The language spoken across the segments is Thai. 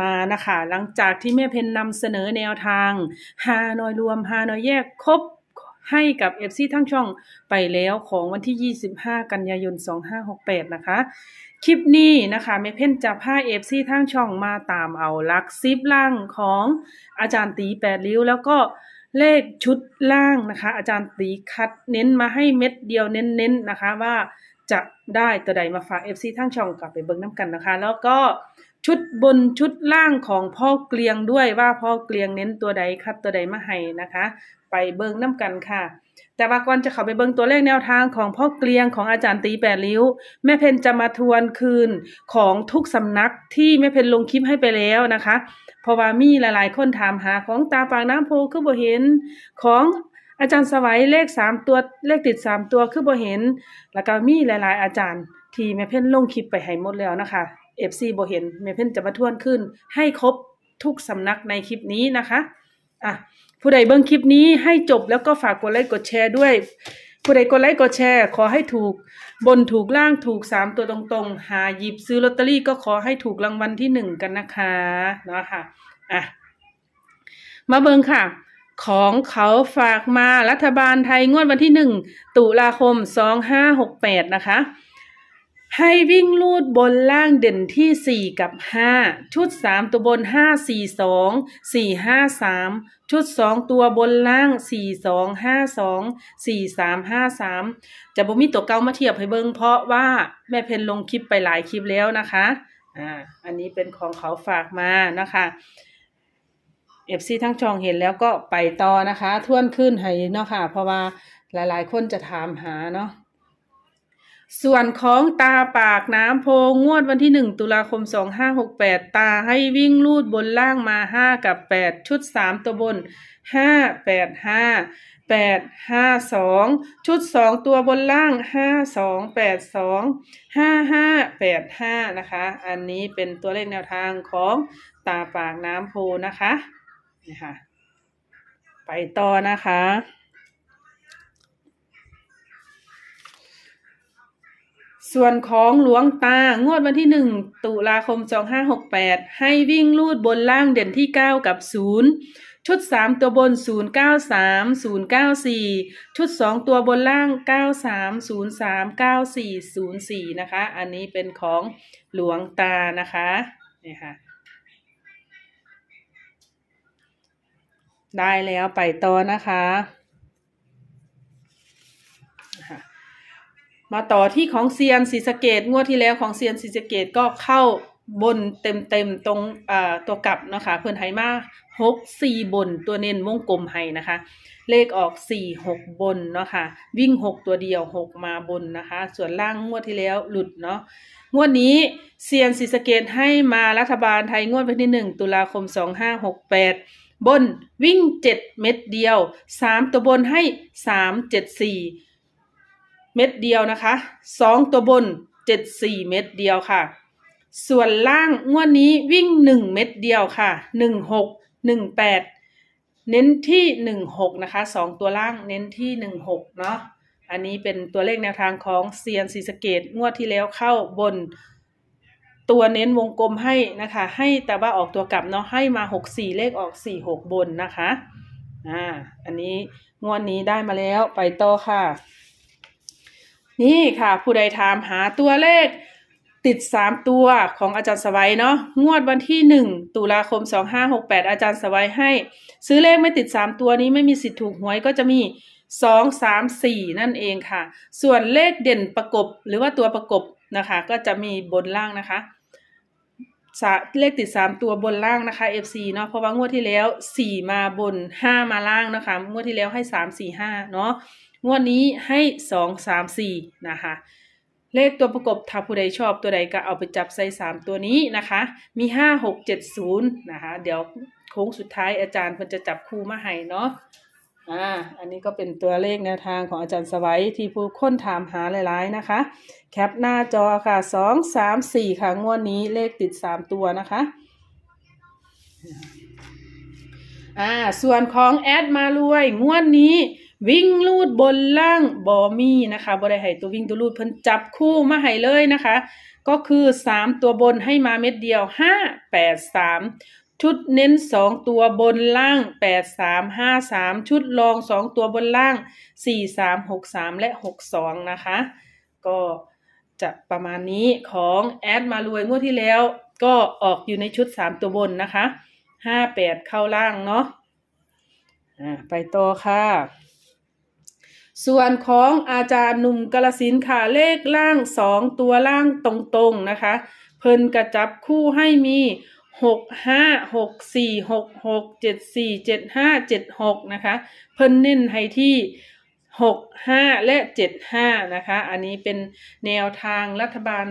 มานะคะ หลังจากที่แม่เพนนำเสนอแนวทางฮานอยรวมฮานอยแยกครบให้กับ FC ทั้งช่องไปแล้วของวันที่ 25 กันยายน 2568 นะคะ คลิปนี้นะคะแม่เพ่นจะพา FC ทั้งช่องมาตามเอาลักซิปล่างของอาจารย์ตีแปดริ้ว แล้วก็เลขชุดล่างนะคะ อาจารย์ตีคัดเน้นมาให้เม็ดเดียวเน้นๆนะคะว่า จะได้ตัวใดมาฝาก FC ทั้งช่องกลับไปเบิ่งน้ำกันนะคะ แล้วก็ชุดบนชุดล่างของพ่อเกลียงด้วยว่าพ่อเกลียงเน้นตัวใดคัดตัวใดมาให้นะคะ ไปเบิ่งน้ำกันค่ะ แต่ว่าก่อนจะเข้าไปเบิ่งตัวเลขแนวทางของพ่อเกลียงของอาจารย์ตีแปดริ้ว แม่เพนจะมาทวนคืนของทุกสำนักที่แม่เพนลงคลิปให้ไปแล้วนะคะเพราะว่ามีหลายๆ คนถามหาของตาปากน้ำโพคือบ่เห็นของ อาจารย์สวัยเลขสามตัวเลขติดสามตัวคือบ่เห็น แล้วก็มีหลาย ๆ อาจารย์ ที่แม่เพ่นลงคลิปไปให้หมดแล้วนะคะ FC บ่เห็นแม่เพ่นจะมาทวนขึ้น ให้ครบทุกสำนักในคลิปนี้นะคะอะผู้ใดเบิ่งคลิปนี้ให้จบแล้วก็ฝากกดไลค์กดแชร์ด้วย ผู้ใดกดไลค์กดแชร์ ขอให้ถูกบนถูกล่างถูกสามตัวตรงๆ หาหยิบซื้อลอตเตอรี่ก็ขอให้ถูกรางวัลที่หนึ่งกันนะคะเนาะค่ะอะมาเบิงค่ะ ของเขาฝากมารัฐบาลไทยงวดวันที่หนึ่งตุลาคมสองห้าหกแปดนะคะ ให้วิ่งลูดบนล่างเด่นที่สี่กับห้าชุดสามตัวบนห้าสี่สองสี่ห้าสามชุดสองตัวบนล่างสี่สองห้าสองสี่สามห้าสามจะบ่มีตัวเก่ามาเทียบให้เบิ่งเพราะว่าแม่เพนลงคลิปไปหลายคลิปแล้วนะคะอ่าอันนี้เป็นของเขาฝากมานะคะ อฟซีทั้งช่องเห็นแล้วก็ไปต่อนะคะทวนขึ้นให้เนาะค่ะ เพราะว่าหลายๆ คนจะถามหาเนาะส่วนของตาปากน้ำโพงวดวันที่หนึ่งตุลาคมสองห้าหกแปดตาให้วิ่งลูดบนล่างมาห้ากับแปดชุดสามตัวบนห้าแปดห้าแปดห้าสองชุดสองตัวบนล่างห้าสองแปดสองห้าห้าแปดห้านะคะ อันนี้เป็นตัวเลขแนวทางของตาปากน้ำโพนะคะ นี่ค่ะ ไปต่อนะคะ ส่วนของหลวงตางวดวันที่หนึ่งตุลาคมสองห้าหกแปดให้วิ่งลูดบนล่างเด่นที่เก้ากับศูนย์ชุดสามตัวบนศูนย์เก้าสามศูนย์เก้าสี่ชุดสองตัวบนล่างเก้าสามศูนย์สามเก้าสี่ศูนย์สี่นะคะ อันนี้เป็นของหลวงตานะคะนี่ค่ะ ได้แล้วไปต่อนะคะ มาต่อที่ของเซียนศรีสะเกดงวดที่แล้วของเซียนศรีสะเกดก็เข้าบนเต็มเต็มๆตรงอ่าตัวกลับนะคะ เพื่อนไฮมาหกสี่บนตัวเน้นวงกลมไฮนะคะ เลขออกสี่หกบนเนาะค่ะวิ่งหกตัวเดียวหกมาบนนะคะ ส่วนล่างงวดที่แล้วหลุดเนาะงวดนี้เซียนศรีสะเกดให้มารัฐบาลไทยงวดวันที่หนึ่งตุลาคมสองห้าหกแปด บนวิ่งเจ็ดเม็ดเดียวสามตัวบนให้สามเจ็ดสี่เม็ดเดียวนะคะสองตัวบนเจ็ดสี่เม็ดเดียวค่ะ ส่วนล่างงวดนี้วิ่งหนึ่งเม็ดเดียวค่ะหนึ่งหกหนึ่งแปดเน้นที่หนึ่งหกนะคะสองตัวล่างเน้นที่หนึ่งหกเนาะอันนี้เป็นตัวเลขแนวทางของเซียนซีสเกตงวดที่แล้วเข้าบน ตัวเน้นวงกลมให้นะคะ ให้แต่ว่าออกตัวกลับเนาะให้มาหกสี่เลขออกสี่หกบนนะคะอ่าอันนี้งวดนี้ได้มาแล้วไปต่อค่ะ นี่ค่ะ ผู้ใดถามหาตัวเลขติดสามตัวของอาจารย์สวัยเนาะงวดวันที่หนึ่งตุลาคมสองห้าหกแปดอาจารย์สวัยให้ ซื้อเลขไม่ติดสามตัวนี้ไม่มีสิทธิ์ถูกหวยก็จะมีสองสามสี่นั่นเองค่ะ ส่วนเลขเด่นประกบหรือว่าตัวประกบ นะคะ ก็จะมีบนล่างนะคะเลขติดสามตัวบนล่างนะคะ FC เนาะเพราะว่างวดที่แล้วสี่มาบนห้ามาล่างนะคะงวดที่แล้วให้สามสี่ห้าเนาะงวดนี้ให้สองสามสี่นะคะ เลขตัวประกบถ้าผู้ใดชอบตัวใดก็เอาไปจับใส่สามตัวนี้นะคะ มีห้าหกเจ็ดศูนย์นะคะ เดี๋ยวโค้งสุดท้ายอาจารย์เพิ่นจะจับคู่มาให้เนาะ อ่าอันนี้ก็เป็นตัวเลขแนวทางของอาจารย์สวัยที่ผู้ค้นถามหาหลายๆนะคะ แคปหน้าจอค่ะสองสามสี่ค่ะงวดนี้เลขติดสามตัวนะคะอ่าส่วนของแอดมารวยงวดนี้วิ่งลูดบนล่างบอมี่นะคะบอได้ให้ตัววิ่งตัวลูดเพิ่นจับคู่มาให้เลยนะคะ ก็คือสามตัวบนให้มาเม็ดเดียวห้าแปดสาม ชุดเน้นสองตัวบนล่างแปดสามห้าสามชุดรองสองตัวบนล่างสี่สามหกสามและหกสองนะคะ ก็จะประมาณนี้ของแอดมารวยงวดที่แล้ว ก็ออกอยู่ในชุดสามตัวบนนะคะห้าแปดเข้าล่างเนาะไปต่อค่ะ ส่วนของอาจารย์หนุ่มกาลสินค่ะเลขล่างสองตัวล่างตรงๆนะคะ เพิ่นกระจับคู่ให้มี หกห้าหกสี่หกหกเจ็ดสี่เจ็ดห้าเจ็ดหกนะคะ เพิ่นเน้นให้ที่หกห้าและเจ็ดห้านะคะ อันนี้เป็นแนวทางรัฐบาล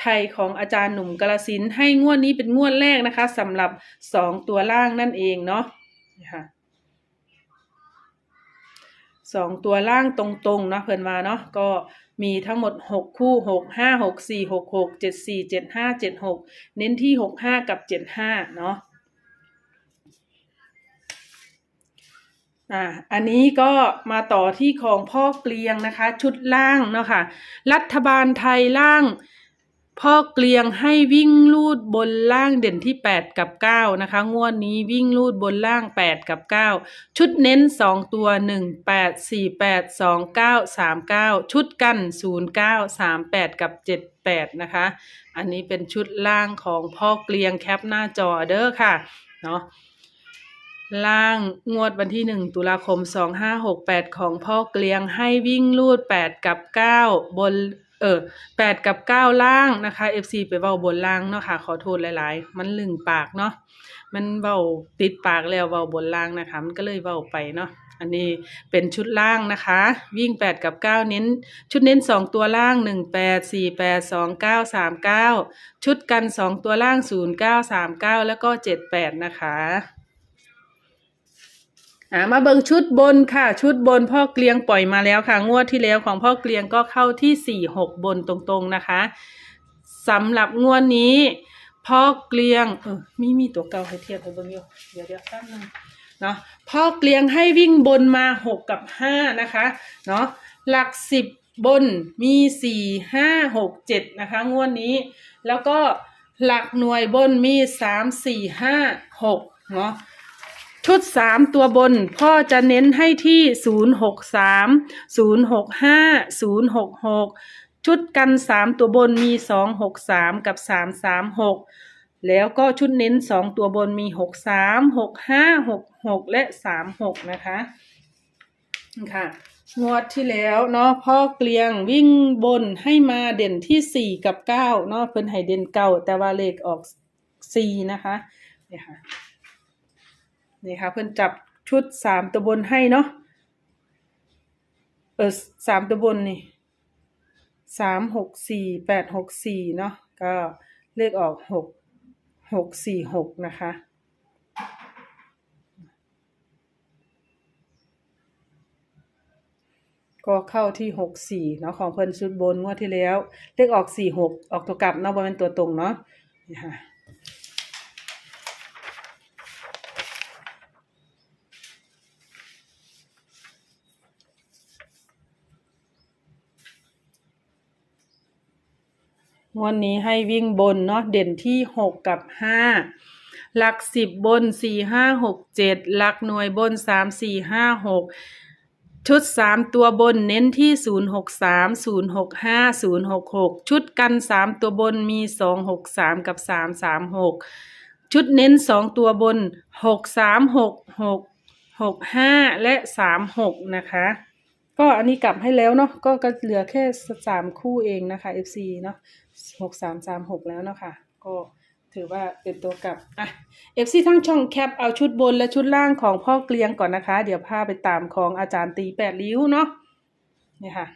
ไทยของอาจารย์หนุ่มกาลสินให้งวดนี้เป็นงวดแรกนะคะสำหรับสองตัวล่างนั่นเองเนาะนะคะสองตัวล่างตรงๆเนาะเพิ่นมาเนาะก็ มีทั้งหมดหกคู่หกห้าหกสี่หกหกเจ็ดสี่เจ็ดห้าเจ็ดหกเน้นที่หกห้ากับเจ็ดห้าเนาะอ่าอันนี้ก็มาต่อที่ของพ่อเกลียงนะคะ ชุดล่างเนาะค่ะ รัฐบาลไทยล่าง พ่อเกลียงให้วิ่งลูดบนล่างเด่นที่ 8 กับ 9 นะคะ งวดนี้วิ่งลูดบนล่าง 8 กับ 9 ชุดเน้น 2 ตัว 1 8 4 8 2 9 3 9 ชุดกัน 0 9 3 8 กับ 7 8 นะคะ อันนี้เป็นชุดล่างของพ่อเกลียงแคปหน้าจอเด้อค่ะ เนาะล่างงวดวันที่ 1 ตุลาคม 2568 ของพ่อเกลียงให้วิ่งลูด 8 กับ 9 บน เออ8กับ9ล่างนะคะ FC ไปเว้าบนล่างเนาะค่ะ ขอโทษหลาย ๆ มันลึงปากเนาะมันเว้าติดปากแล้วเว้าบนล่างนะคะ มันก็เลยเว้าไปเนาะอันนี้เป็นชุดล่างนะคะ วิ่ง 8 กับ 9 เน้น ชุดเน้น 2 ตัวล่าง 1 8 4 8 2 9 3 9 ชุดกัน 2 ตัวล่าง 0 9 3 9 แล้วก็ 78 นะคะ อ่ามาเบิ่งชุดบนค่ะ ชุดบนพ่อเกลียงปล่อยมาแล้วค่ะ งวดที่แล้วของพ่อเกลียงก็เข้าที่สี่หกบนตรงๆนะคะสำหรับงวดนี้ พ่อเกลียงเออมีมีตัวเก่าให้เทียบให้เบิ่งอยู่เดี๋ยวเดี๋ยวแป๊บนึงเนาะพ่อเกลียงให้วิ่งบนมาหกกับห้านะคะเนาะหลักสิบบนมีสี่ห้าหกเจ็ดนะคะงวดนี้ แล้วก็หลักหน่วยบนมีสามสี่ห้าหกเนาะ ชุดสามตัวบน พ่อจะเน้นให้ที่ศูนย์หกสามศูนย์หกห้าศูนย์หกหกชุดกันสามตัวบนมีสองหกสามกับสามสามหกแล้วก็ชุดเน้นสองตัวบนมีหกสามหกห้าหกหกและสามหกนะคะค่ะงวดที่แล้วเนาะพ่อเกลียงวิ่งบนให้มาเด่นที่สี่กับเก้าเนาะเพิ่นให้เด่นเก้าแต่ว่าเลขออกสี่นะคะเนี่ยค่ะ นี่ค่ะเพิ่อนจับชุดสามตัวบนให้เนาะเออสามตัวบนนี่สามหกสี่แปดหกสี่เนาะก็เลขออกหกหกสี่หกนะคะก็เข้าที่หกสี่เนาะของเพิ่นชุดบนงวดที่แล้ว เลขออกสี่หกออกตัวกลับเนาะบ่เป็นตัวตรงเนาะนี่ค่ะ งวดนี้ให้วิ่งบนเนาะเด่นที่หกกับห้าหลักสิบบนสี่ห้าหกเจ็ดหลักหน่วยบนสามสี่ห้าหกชุดสามตัวบนเน้นที่ศูนย์หกสามศูนย์หกห้าศูนย์หกหกชุดกันสามตัวบนมีสองหกสามกับสามสามหกชุดเน้นสองตัวบนหกสามหกหกหกห้าและสามหกนะคะ ก็อันนี้กลับให้แล้วเนาะก็ก็เหลือแค่สามคู่เองนะคะ FC เนาะ หกสามสามหกแล้วเนาะค่ะ ก็ถือว่าเป็นตัวกลับ อะ FC ทั้งช่องแคปเอาชุดบนและชุดล่างของพ่อเกลียงก่อนนะคะ เดี๋ยวพาไปตามของอาจารย์ตีแปดริ้วเนาะนี่ค่ะ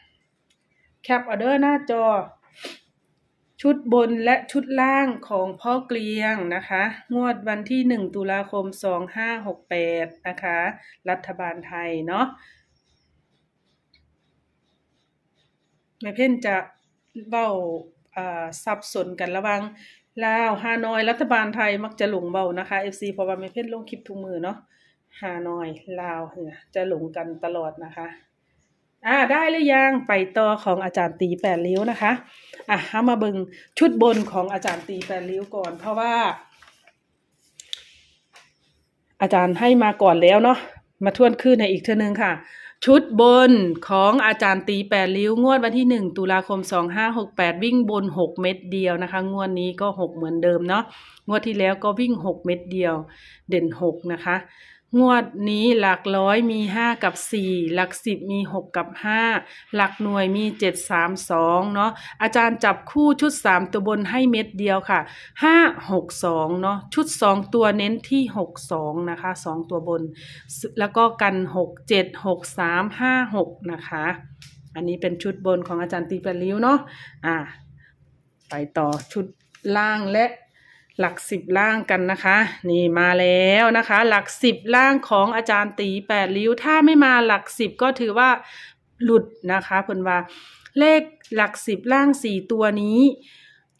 แคปเอเดอร์หน้าจอ ชุดบนและชุดล่างของพ่อเกลียงนะคะ งวดวันที่หนึ่งตุลาคมสองห้าหกแปดนะคะ รัฐบาลไทยเนาะแม่เพ่นจะเว้า สับสนกันระว่างลาวฮานอยรัฐบาลไทยมักจะหลงเบานะคะ FC เพราะว่าแม่เพ่นลงคลิปทุกมือเนาะฮานอยลาวเนี่ยจะหลงกันตลอดนะคะ อ่าได้หรือยังไปต่อของอาจารย์ตีแปดริ้วนะคะ อะเอามาเบิงชุดบนของอาจารย์ตีแปดริ้วก่อน เพราะว่า อาจารย์ให้มาก่อนแล้วเนาะมาทวนคืนในอีกเทื่อนึงค่ะ ชุดบนของอาจารย์ตีแปดริ้ว งวดวันที่หนึ่งตุลาคมสองห้าหกแปดวิ่งบนหกเม็ดเดียวนะคะ งวดนี้ก็หกเหมือนเดิมเนาะงวดที่แล้วก็วิ่งหกเม็ดเดียว เด่นหกนะคะ งวดนี้หลักร้อยมีห้ากับสี่หลักสิบมีหกกับห้าหลักหน่วยมีเจ็ดสามสองเนาะอาจารย์จับคู่ชุดสามตัวบนให้เม็ดเดียวค่ะห้าหกสองเนาะชุดสองตัวเน้นที่หกสองนะคะสองตัวบน แล้วก็กันหกเจ็ดหกสามห้าหกนะคะ อันนี้เป็นชุดบนของอาจารย์ตีปริ้วเนาะอ่าไปต่อชุดล่างและ หลักสิบล่างกันนะคะ นี่มาแล้วนะคะ หลักสิบล่างของอาจารย์ตีแปดริ้ว ถ้าไม่มาหลักสิบก็ถือว่าหลุดนะคะเพิ่นว่า เลขหลักสิบล่างสี่ตัวนี้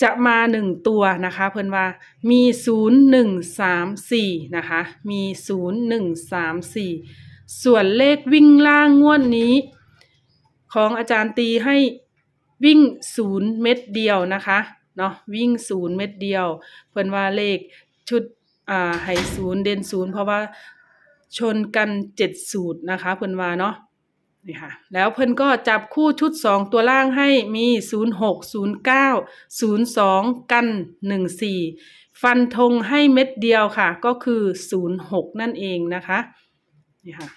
จะมาหนึ่งตัวนะคะเพิ่นว่ามีศูนย์หนึ่งสามสี่นะคะมีศูนย์หนึ่งสามสี่ส่วนเลขวิ่งล่างงวดนี้ ของอาจารย์ตีให้วิ่งศูนย์เม็ดเดียวนะคะ เนาะวิ่งศูนย์เม็ดเดียว เพิ่นว่าเลขชุดอ่าให้ศูนย์เด่นศูนย์เพราะว่าชนกันเจ็ดสูตรนะคะเพิ่นว่าเนาะนี่ค่ะแล้วเพิ่นก็จับคู่ชุดสองตัวล่างให้มีศูนย์หกศูนย์เก้าศูนย์สองกันหนึ่งสี่ฟันธงให้เม็ดเดียวค่ะ ก็คือศูนย์หกนั่นเองนะคะนี่ค่ะ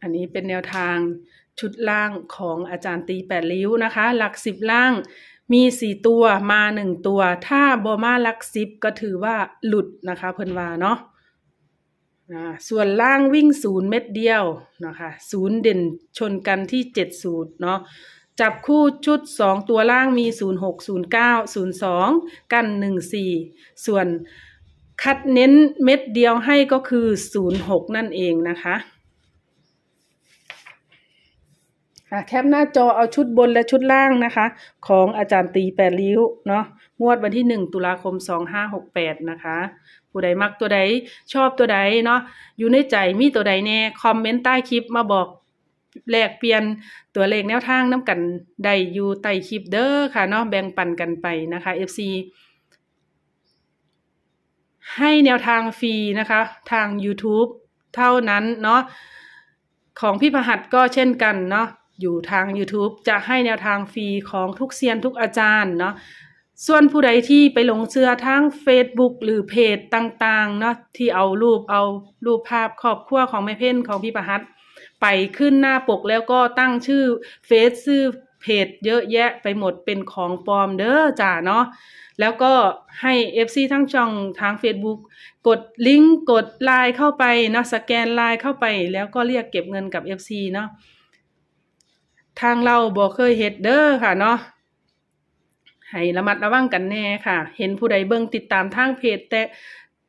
อันนี้เป็นแนวทางชุดล่างของอาจารย์ตีแปดริ้วนะคะ หลักสิบล่าง มีสี่ตัวมาหนึ่งตัว ถ้าบอมาลักสิบก็ถือว่าหลุดนะคะเพิ่นว่าเนาะส่วนล่างวิ่งศูนย์เม็ดเดียวนะคะศูนย์เด่นชนกันที่เจ็ดสูตรเนาะจับคู่ชุดสองตัวล่างมีศูนย์หกศูนย์เก้าศูนย์สองกันหนึ่งสี่ส่วนคัดเน้นเม็ดเดียวให้ก็คือศูนย์หกนั่นเองนะคะ ค่ะแคปหน้าจอเอาชุดบนและชุดล่างนะคะ ของอาจารย์ตีแปดริ้วเนาะงวดวันที่หนึ่งตุลาคมสองห้าหกแปดนะคะ ผู้ใดมักตัวใดชอบตัวใดเนาะอยู่ในใจมีตัวใดแน่คอมเมนต์ใต้คลิปมาบอกแลกเปลี่ยนตัวเลขแนวทางน้ำกันได้อยู่ใต้คลิปเด้อค่ะเนาะแบ่งปันกันไปนะคะ FC ให้แนวทางฟรีนะคะ ทาง YouTube เท่านั้นเนาะของพี่พหัสก็เช่นกันเนาะ อยู่ทาง YouTube จะให้แนวทางฟรีของทุกเซียนทุกอาจารย์เนาะส่วนผู้ใดที่ไปหลงเชื่อทาง Facebook หรือเพจต่างๆเนาะที่เอารูปเอารูปภาพครอบครัวของแม่เพ่นของพี่ประหัสไปขึ้นหน้าปกแล้วก็ตั้งชื่อเฟซชื่อเพจเยอะแยะไปหมดเป็นของปลอมเด้อจ้าเนาะแล้วก็ให้ FC ทั้งช่องทาง Facebook กดลิงก์กดไลน์เข้าไปเนาะสแกนไลน์เข้าไป แล้วก็เรียกเก็บเงินกับ FC เนาะ ทางเราบอกเคยเฮ็ดเด้อค่ะเนาะให้ระมัดระวังกันแน่ค่ะ เห็นผู้ใดเบิ่งติดตามทางเพจแต่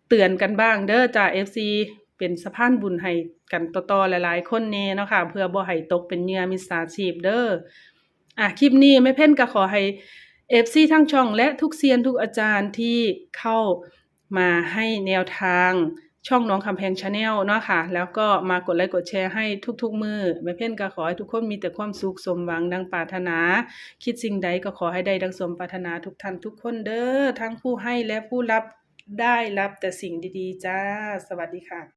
เตือนกันบ้างเด้อจ้า FC เป็นสะพานบุญให้กันต่อๆหลายๆ คนแน่เนาะค่ะ เพื่อบ่ให้ตกเป็นเหยื่อมิจฉาชีพเด้ออะคลิปนี้แม่เพ่นก็ขอให้เอฟซีทั้งช่องและทุกเซียนทุกอาจารย์ที่เข้ามาให้แนวทาง ช่องน้องคำแพงชาแนลเนาะค่ะ แล้วก็มากดไลค์กดแชร์ให้ทุกๆมือแม่เพ่นก็ขอให้ทุกคนมีแต่ความสุขสมหวังดังปรารถนา คิดสิ่งใดก็ขอให้ได้ดังสมปรารถนาทุกท่านทุกคนเด้อทั้งผู้ให้และผู้รับได้รับแต่สิ่งดีๆ จ้า สวัสดีค่ะ